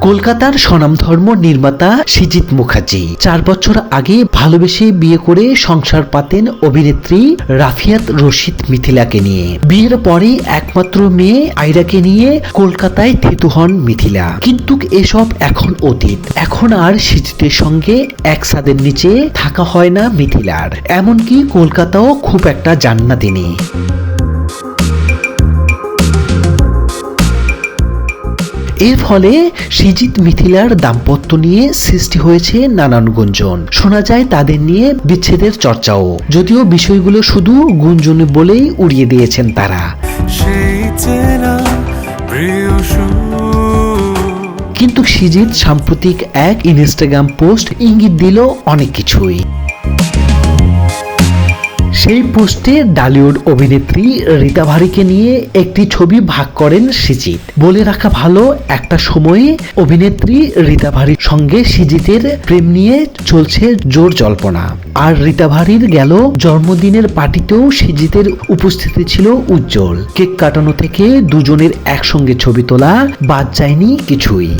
কলকাতার স্বনামধর্ম নির্মাতা সিজিত মুখার্জি চার বছর আগে ভালোবেসে বিয়ে করে সংসার পাতেন অভিনেত্রী রাফিয়াত রশিদ মিথিলাকে নিয়ে। বিয়ের পরে একমাত্র মেয়ে আইরাকে নিয়ে কলকাতায় থেতু হন মিথিলা। কিন্তু এসব এখন অতীত। এখন আর সিজিতের সঙ্গে এক ছাদের নিচে থাকা হয় না মিথিলার। এমনকি কলকাতাও খুব একটা যান না তিনি। এর ফলে সিজিত মিথিলার দাম্পত্য নিয়ে সৃষ্টি হয়েছে নানান গুঞ্জন। শোনা যায় তাদের নিয়ে বিচ্ছেদের চর্চাও। যদিও বিষয়গুলো শুধু গুঞ্জন বলেই উড়িয়ে দিয়েছেন তারা। সেই চেনা প্রিয় কিন্তু সিজিত সাম্প্রতিক এক ইনস্টাগ্রাম পোস্ট ইঙ্গিত দিল অনেক কিছুই। সেই পোস্টে ডালিউড অভিনেত্রী রীতা ভারিকে নিয়ে একটি ছবি ভাগ করেন সিজিত। বলে রাখা ভালো, একটা সময়ে অভিনেত্রী রীতা ভারির সঙ্গে সিজিতের প্রেম নিয়ে চলছে জোর জল্পনা। আর রীতা ভারির গেল জন্মদিনের পার্টিতেও সিজিতের উপস্থিতি ছিল উজ্জ্বল। কেক কাটানো থেকে দুজনের একসঙ্গে ছবি তোলা বাদ যায়নি কিছুই।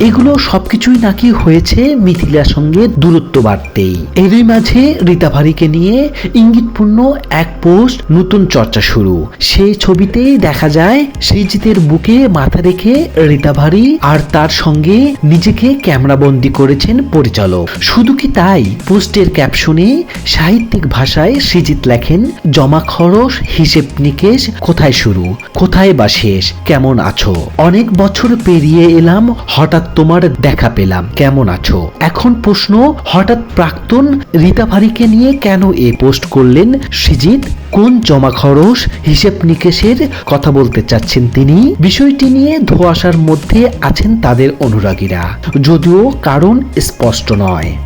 এগুলো সবকিছুই নাকি হয়েছে মিথিলার সঙ্গে দূরত্ব বাড়তেই। এরই মাঝে রীতা ভারিকে নিয়ে ইঙ্গিতপূর্ণ এক পোস্ট নতুন চর্চা শুরু। সেই ছবিতেই দেখা যায় সৃজিতের বুকে মাথা রেখে রীতা ভারি আর তার সঙ্গে নিজেকে ক্যামেরাবন্দি করেছেন পরিচালক। শুধু কি তাই? পোস্টের ক্যাপশনে সাহিত্যিক ভাষায় সৃজিত লেখেন, জমা খরচ, হিসেব নিকেশ, কোথায় শুরু? কোথায় বা শেষ? কেমন আছো? অনেক বছর পেরিয়ে এলাম, হঠাৎ তোমার দেখা পেলাম। কেমন আছো? এখন প্রশ্ন, হঠাৎ প্রাক্তন রীতা ভারিকে নিয়ে কেন এ পোস্ট করলেন সৃজিত কোন জমা খরচ, হিসেব নিকেশের কথা বলতে চাচ্ছেন তিনি? বিষয়টি নিয়ে ধোয়াশার মধ্যে আছেন তাদের অনুরাগীরা। যদিও কারণ স্পষ্ট নয়।